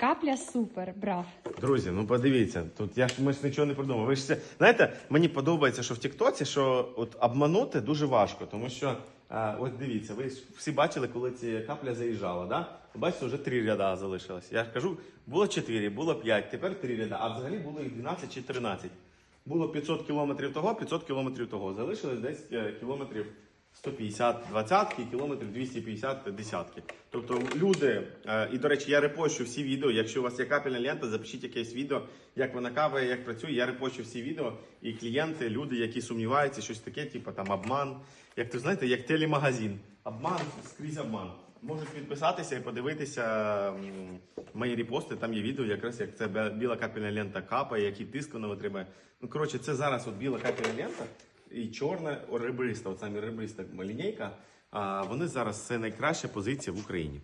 Капля супер, брав. Друзі, ну подивіться, тут я ж ми ж нічого не придумав. Ви ж це знаєте, мені подобається, що в Тіктоці, що от обманути дуже важко, тому що а, ось дивіться, ви всі бачили, коли ці капля заїжджала, да? Бачите, вже три ряда залишилось. Я ж кажу, було чотири, було п'ять, тепер три ряда, а взагалі було їх 12 чи 13. Було 500 кілометрів того, 500 кілометрів того. Залишилось десь е, кілометрів 150 двадцятки, кілометрів 250 десятки. Тобто люди, е, і до речі, я репощу всі відео. Якщо у вас є капельна лента, запишіть якесь відео, як вона каває, як працює. Я репощу всі відео. І клієнти, люди, які сумніваються, щось таке, типу там обман. Як то знаєте, як телемагазин. Обман скрізь обман. Можуть підписатися і подивитися мої репости. Там є відео, якраз як це біла капельна лента капає, який тиск вона витримує. Ну коротше, це зараз от біла капельна лента і чорна ребриста, от саме ребриста лінійка. Вони зараз це найкраща позиція в Україні.